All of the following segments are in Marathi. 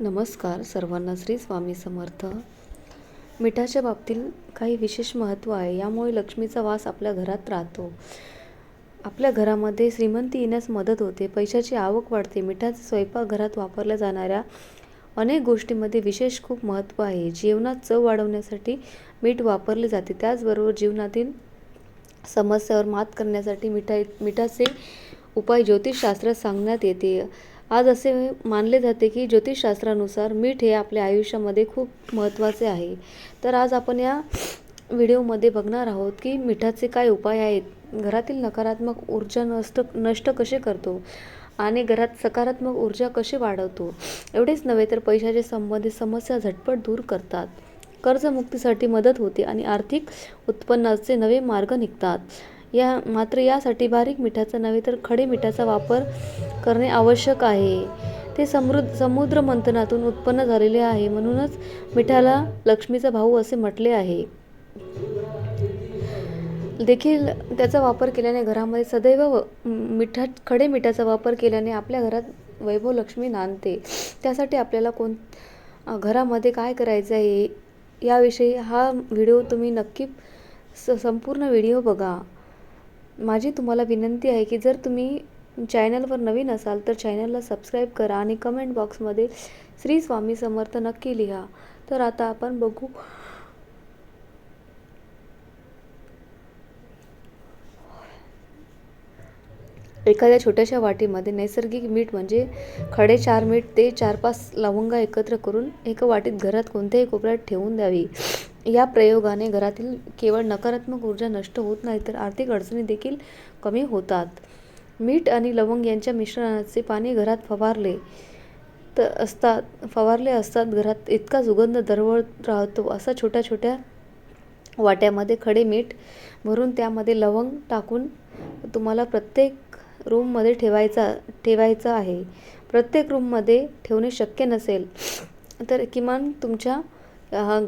नमस्कार सर्वांना श्री स्वामी समर्थ. मिठाच्या बाबतीत काही विशेष महत्त्व आहे यामुळे लक्ष्मीचा वास आपल्या घरात राहतो. आपल्या घरामध्ये श्रीमंती येण्यास मदत होते पैशाची आवक वाढते मिठाचे स्वयंपाकघरात वापरल्या जाणाऱ्या अनेक गोष्टींमध्ये विशेष खूप महत्त्व आहे. जेवणात चव वाढवण्यासाठी मीठ वापरले जाते त्याचबरोबर जीवनातील समस्यावर मात करण्यासाठी मिठा मिठाचे उपाय ज्योतिषशास्त्रात सांगण्यात येते. आज असे मानले जाते की ज्योतिषशास्त्रानुसार मीठ हे आपल्या आयुष्यामध्ये खूप महत्त्वाचे आहे. तर आज आपण या व्हिडिओमध्ये बघणार आहोत की मिठाचे काय उपाय आहेत. घरातील नकारात्मक ऊर्जा नष्ट नष्ट कसे करतो? आणि घरात सकारात्मक ऊर्जा कशी वाढवतो? एवढेच नव्हे तर पैशाचे संबंधित समस्या झटपट दूर करतात. कर्जमुक्तीसाठी मदत होते आणि आर्थिक उत्पन्नाचे नवे मार्ग निघतात. या मात्र यासाठी बारीक मिठाचा नव्हे तर खडे मिठाचा वापर करणे आवश्यक आहे. ते समृद्ध समुद्र मंथनातून उत्पन्न झालेले आहे. म्हणूनच मिठाला लक्ष्मीचा भाऊ असे म्हटले आहे. देखील त्याचा वापर केल्याने घरामध्ये सदैव व- मिठा खडे मिठाचा वापर केल्याने आपल्या घरात वैभव लक्ष्मी नांदते. त्यासाठी आपल्याला कोण घरामध्ये काय करायचं आहे? याविषयी हा व्हिडिओ तुम्ही नक्की स संपूर्ण व्हिडिओ बघा. माझी तुम्हाला विनंती आहे की जर तुम्ही चॅनलवर नवीन असाल तर चॅनलला सबस्क्राईब करा आणि कमेंट बॉक्समध्ये श्री स्वामी समर्थ नक्की लिहा. तर आता आपण बघू. एखाद्या छोट्याशा वाटीमध्ये नैसर्गिक मीठ म्हणजे खडे चार मीठ ते चार पाच लवंगा एकत्र करून एका वाटीत घरात कोणत्याही कोपऱ्यात ठेवून द्यावी. या प्रयोगाने घरातील केवळ नकारात्मक ऊर्जा नष्ट होत नाही तर आर्थिक अडचणी देखील कमी होतात. मीठ आणि लवंग यांच्या मिश्रणाचे पाणी घरात फवारले तर असतात फवारले असतात घरात इतका सुगंध दरवळत राहतो असा छोट्या छोट्या वाट्यामध्ये खडे मीठ भरून त्यामध्ये लवंग टाकून तुम्हाला प्रत्येक रूममध्ये ठेवायचा ठेवायचं आहे. प्रत्येक रूममध्ये ठेवणे शक्य नसेल तर किमान तुमच्या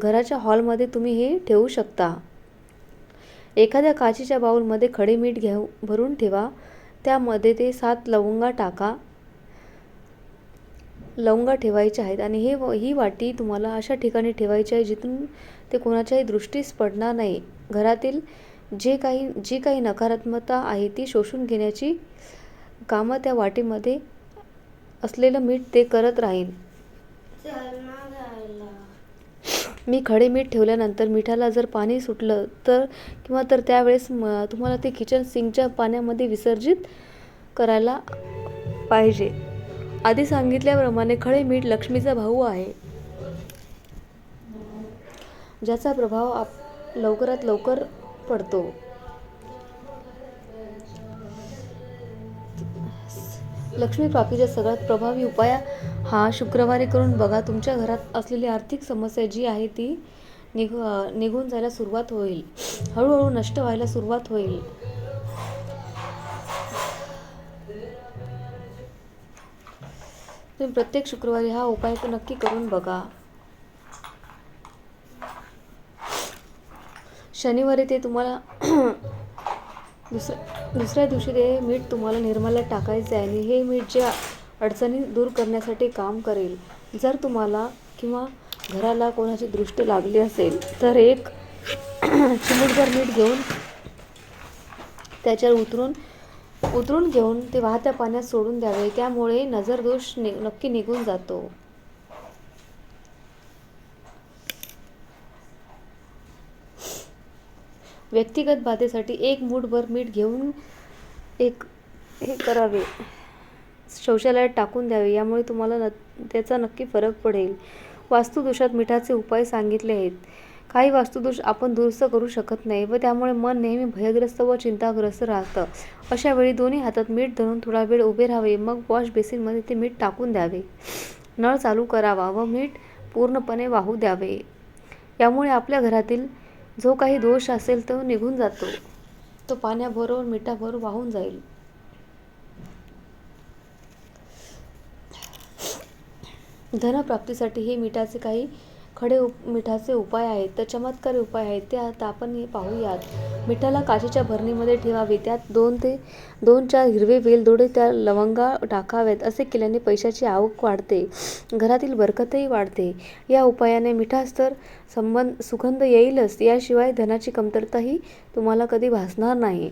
घराच्या हॉलमध्ये तुम्ही हे ठेवू शकता. एखाद्या काचेच्या बाऊलमध्ये खडे मीठ घेऊ भरून ठेवा. त्यामध्ये ते सात लवंगा टाका. लवंगा ठेवायच्या आहेत आणि हे व- ही वाटी तुम्हाला अशा ठिकाणी ठेवायची आहे जिथून ते कोणाच्याही दृष्टीस पडणार नाही. घरातील जे काही जी काही नकारात्मकता आहे ती शोषून घेण्याची कामं त्या वाटीमध्ये असलेलं मीठ ते करत राहील. मी खडे मीठ ठेवल्यानंतर मिठाला जर पाणी सुटलं तर किंवा तर त्यावेळेस म तुम्हाला ते किचन सिंकच्या पाण्यामध्ये विसर्जित करायला पाहिजे. आधी सांगितल्याप्रमाणे खडे मीठ लक्ष्मीचा भाऊ आहे. ज्याचा प्रभाव आप लवकरात लवकर पडतो. लक्ष्मी प्राप्तीचा सगळ्यात प्रभावी उपाय हा शुक्रवारी करून बघा. तुमच्या घरात असलेली आर्थिक समस्या जी आहे ती निघ निघून जायला सुरुवात होईल. हळूहळू नष्ट व्हायला सुरुवात होईल. तुम्ही प्रत्येक शुक्रवारी हा उपाय नक्की करून बघा. शनिवारी ते तुम्हाला दुसऱ्या दुसऱ्या दिवशी ते मीठ तुम्हाला निर्मल्यात टाकायचं आहे आणि हे मीठ ज्या अडचणी दूर करण्यासाठी काम करेल. जर तुम्हाला किंवा घराला कोणाची दृष्टी लागली असेल तर एक चिमूटभर मीठ घेऊन त्याच्यावर उतरून उतरून घेऊन ते वाहत्या पाण्यात सोडून द्यावे. त्यामुळे नजर दोष नि नक्की निघून जातो. व्यक्तिगत बाधेसाठी एक मूठभर मीठ घेऊन एक हे करावे. शौचालयात टाकून द्यावे. यामुळे तुम्हाला न त्याचा नक्की फरक पडेल. वास्तुदोषात मिठाचे उपाय सांगितले आहेत. काही वास्तुदोष आपण दुरुस्त करू शकत नाही व त्यामुळे मन नेहमी भयग्रस्त व चिंताग्रस्त राहतं. अशा वेळी दोन्ही हातात मीठ धरून थोडा वेळ उभे राहावे. मग वॉश बेसिनमध्ये ते मीठ टाकून द्यावे. नळ चालू करावा व मीठ पूर्णपणे वाहू द्यावे. यामुळे आपल्या घरातील जो काही दोष असेल तो निघून जातो. तो पाण्याबरोबर मिठाबरोबर वाहून जाईल. धनप्राप्तीसाठी हे मिठाचे काही खडे उप मिठाचे उपाय आहेत तर चमत्कारी उपाय आहेत ते आता आपण हे पाहूयात. मिठाला काचेच्या भरणीमध्ये ठेवावे त्यात दोन ते दोन चार हिरवे वेलदोडे त्या लवंगा टाकाव्यात असे केल्याने पैशाची आवक वाढते. घरातील बरकतही वाढते. या उपायाने मिठास तर संबंध सुगंध येईलच. याशिवाय धनाची कमतरताही तुम्हाला कधी भासणार नाही.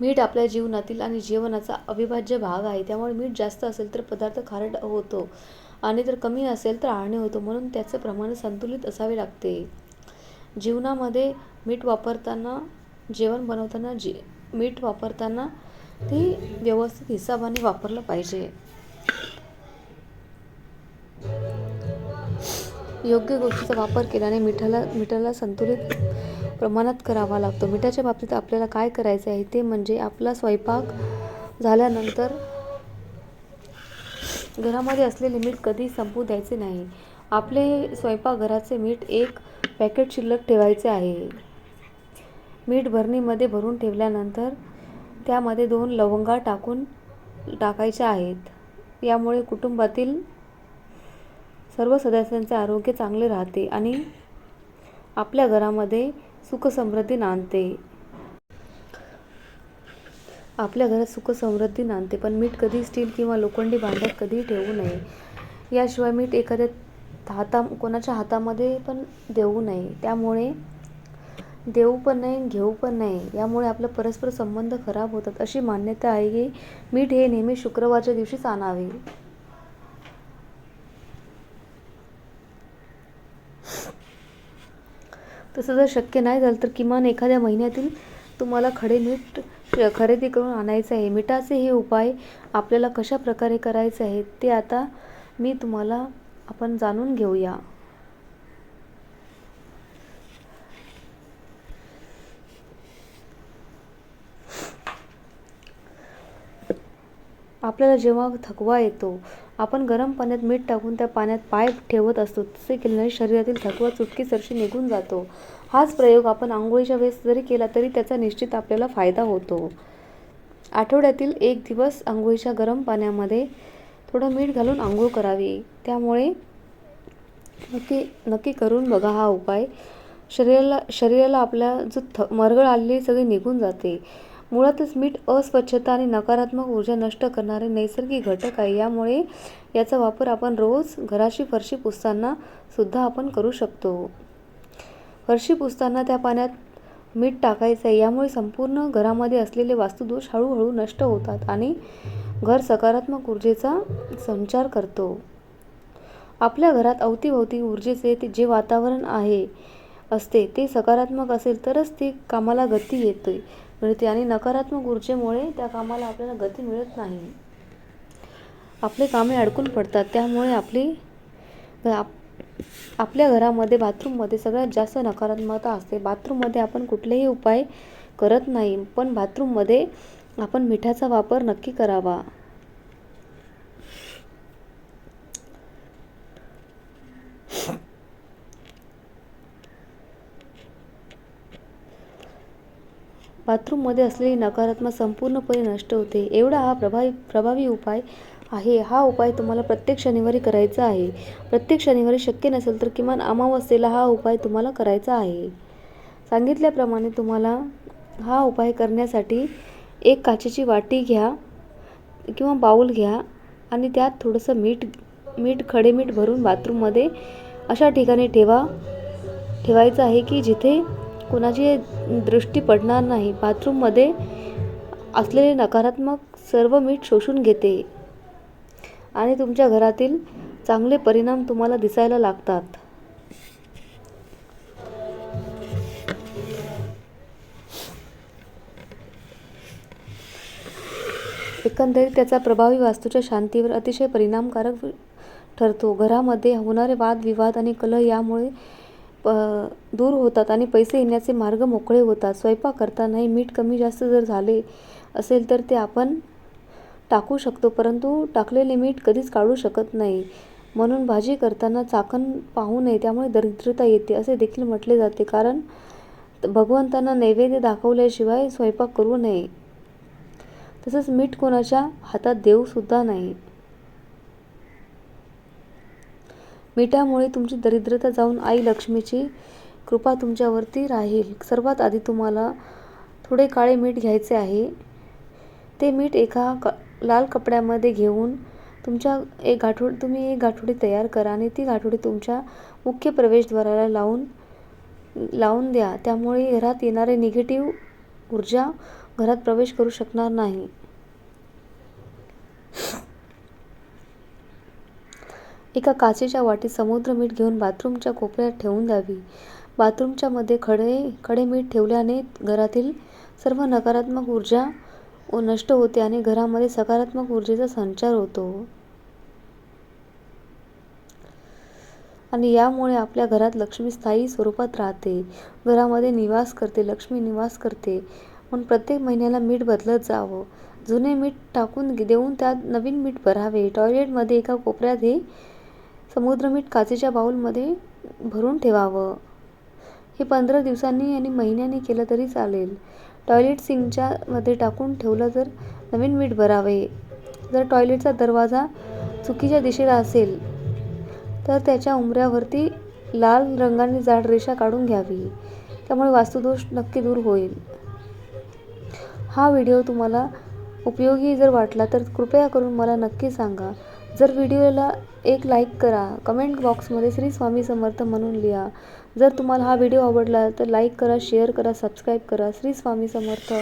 मीठ आपल्या जीवनातील आणि जीवनाचा अविभाज्य भाग आहे. त्यामुळे मीठ जास्त असेल तर पदार्थ खारट होतो आणि जर कमी असेल तर आळणे होतो म्हणून त्याचं प्रमाण संतुलित असावे लागते. जीवनामध्ये मीठ वापरताना जेवण बनवताना जे मीठ वापरताना ते व्यवस्थित हिसाबाने वापरलं पाहिजे. योग्य गोष्टीचा वापर केल्याने मिठाला मिठाला संतुलित प्रमाणात करावा लागतो. मिठाच्या बाबतीत आपल्याला काय करायचं आहे ते म्हणजे आपला स्वयंपाक झाल्यानंतर घरामध्ये असलेले मीठ कधी संपू द्यायचे नाही. आपले स्वयंपाकघराचे मीठ एक पॅकेट शिल्लक ठेवायचे आहे. मीठ भरणीमध्ये भरून ठेवल्यानंतर त्यामध्ये दोन लवंगा टाकून टाकायच्या आहेत. यामुळे कुटुंबातील सर्व सदस्यांचे आरोग्य चांगले राहते आणि आपल्या घरामध्ये सुख समृद्धी नांदते. आपल्या घरात सुखसमृद्धी नांदते पण मीठ कधी स्टील किंवा लोखंडी भांड्यात कधीही ठेवू नये. याशिवाय मीठ एखाद्या हाता कोणाच्या हातामध्ये पण देऊ नये. त्यामुळे देऊ पण नाही घेऊ पण नाही यामुळे आपला परस्पर संबंध खराब होतात अशी मान्यता आहे की मीठ हे नेहमी शुक्रवारच्या दिवशीच आणावे. तसं जर शक्य नाही झालं तर किमान एखाद्या महिन्यातील तुम्हाला खडे मीठ खरेदी करून आणायचं आहे. मिठाचे हे उपाय आपल्याला कशा प्रकारे करायचे आहेत ते आता मी तुम्हाला आपण जाणून घेऊया. आपल्याला जेव्हा थकवा येतो आपण गरम पाण्यात मीठ टाकून त्या पाण्यात पाय ठेवत असतो. तसे केल्याने शरीरातील थकवा चुटकीसरशी निघून जातो. हाच प्रयोग आपण आंघोळीच्या वेळेस जरी केला तरी त्याचा निश्चित आपल्याला फायदा होतो. आठवड्यातील एक दिवस आंघोळीच्या गरम पाण्यामध्ये थोडं मीठ घालून आंघोळ करावी. त्यामुळे नक्की नक्की करून बघा हा उपाय. शरीराला शरीराला आपल्या जो थ मरगळ आलेली सगळी निघून जाते. मुळातच मीठ अस्वच्छता आणि नकारात्मक ऊर्जा नष्ट करणारे नैसर्गिक घटक आहे. यामुळे याचा वापर आपण रोज घराशी फरशी पुसताना सुद्धा आपण करू शकतो. फरशी पुसताना त्या पाण्यात मीठ टाकायचं आहे. यामुळे संपूर्ण घरामध्ये असलेले वास्तुदोष हळूहळू नष्ट होतात आणि घर सकारात्मक ऊर्जेचा संचार करतो. आपल्या घरात अवतीभोवती ऊर्जेचे ते जे वातावरण आहे असते ते सकारात्मक असेल तरच ते कामाला गती येते. मिळते आणि नकारात्मक ऊर्जेमुळे त्या कामाला आपल्याला गती मिळत नाही. आपले कामे अडकून पडतात. त्यामुळे आपली आप आपल्या घरामध्ये बाथरूममध्ये सगळ्यात जास्त नकारात्मकता असते. बाथरूममध्ये आपण कुठलेही उपाय करत नाही पण बाथरूममध्ये आपण मिठाचा वापर नक्की करावा. बाथरूममध्ये असलेली नकारात्मक संपूर्णपणे नष्ट होते. एवढा हा प्रभावी प्रभावी उपाय आहे. हा उपाय तुम्हाला प्रत्येक शनिवारी करायचा आहे. प्रत्येक शनिवारी शक्य नसेल तर किमान अमावस्येला हा उपाय तुम्हाला करायचा आहे. सांगितल्याप्रमाणे तुम्हाला हा उपाय करण्यासाठी एक काचेची वाटी घ्या किंवा बाऊल घ्या आणि त्यात थोडंसं मीठ मीठ खडे मीठ भरून बाथरूममध्ये अशा ठिकाणी ठेवा. ठेवायचं आहे की जिथे कुणाची दृष्टी पडणार नाही. बाथरूममध्ये असलेले नकारात्मक सर्व मीठ शोषून घेते. आणि तुमच्या घरातील चांगले परिणाम तुम्हाला दिसायला लागतात. एकंदरीत त्याचा प्रभावी वास्तूच्या शांतीवर अतिशय परिणामकारक ठरतो. घरामध्ये होणारे वादविवाद आणि कलह यामुळे प दूर होतात आणि पैसे येण्याचे मार्ग मोकळे होतात. स्वयंपाक करतानाही मीठ कमी जास्त जर झाले असेल तर ते आपण टाकू शकतो परंतु टाकलेले मीठ कधीच काढू शकत नाही. म्हणून भाजी करताना चाकण पाहू नये त्यामुळे दरिद्रता येते असे देखील म्हटले जाते. कारण भगवंतांना नैवेद्य दाखवल्याशिवाय स्वयंपाक करू नये. तसंच मीठ कोणाच्या हातात देऊसुद्धा नाही. मिठामुळे तुमची दरिद्रता जाऊन आई लक्ष्मीची कृपा तुमच्यावरती राहील. सर्वात आधी तुम्हाला थोडे काळे मीठ घ्यायचे आहे. ते मीठ एका क लाल कपड्यामध्ये घेऊन तुमच्या एक गाठोड तुम्ही एक गाठोडी तयार करा आणि ती गाठोडी तुमच्या मुख्य प्रवेशद्वाराला लावून लावून द्या. त्यामुळे घरात येणारे निगेटिव्ह ऊर्जा घरात प्रवेश करू शकणार नाही. एका काचेच्या वाटीत समुद्र मीठ घेऊन बाथरूमच्या कोपऱ्यात ठेवून द्यावी. बाथरूमच्या मध्ये खडे खडे मीठ ठेवल्याने घरातील सर्व नकारात्मक ऊर्जा नष्ट होते आणि घरामध्ये सकारात्मक ऊर्जेचा संचार होतो. आणि यामुळे आपल्या घरात लक्ष्मी स्थायी स्वरूपात राहते. घरामध्ये निवास करते लक्ष्मी निवास करते. म्हणून प्रत्येक महिन्याला मीठ बदलत जावं. जुने मीठ टाकून देऊन त्यात नवीन मीठ भरावे. टॉयलेटमध्ये एका कोपऱ्यात हे समुद्र मीठ काचेच्या बाऊलमध्ये भरून ठेवावं. हे पंधरा दिवसांनी आणि महिन्यानी केलं तरी चालेल. टॉयलेट सिंकच्या मध्ये टाकून ठेवलं तर नवीन मीठ भरावे. जर टॉयलेटचा दरवाजा चुकीच्या दिशेला असेल तर त्याच्या उंबऱ्यावरती लाल रंगाने जाड रेषा काढून घ्यावी. त्यामुळे वास्तुदोष नक्की दूर होईल. हा व्हिडिओ तुम्हाला उपयोगी जर वाटला तर कृपया करून मला नक्की सांगा. जर व्हिडिओला एक लाईक करा कमेंट बॉक्समध्ये श्री स्वामी समर्थ म्हणून लिहा. जर तुम्हाला हा व्हिडिओ आवडला तर लाईक करा शेअर करा सबस्क्राईब करा. श्री स्वामी समर्थ.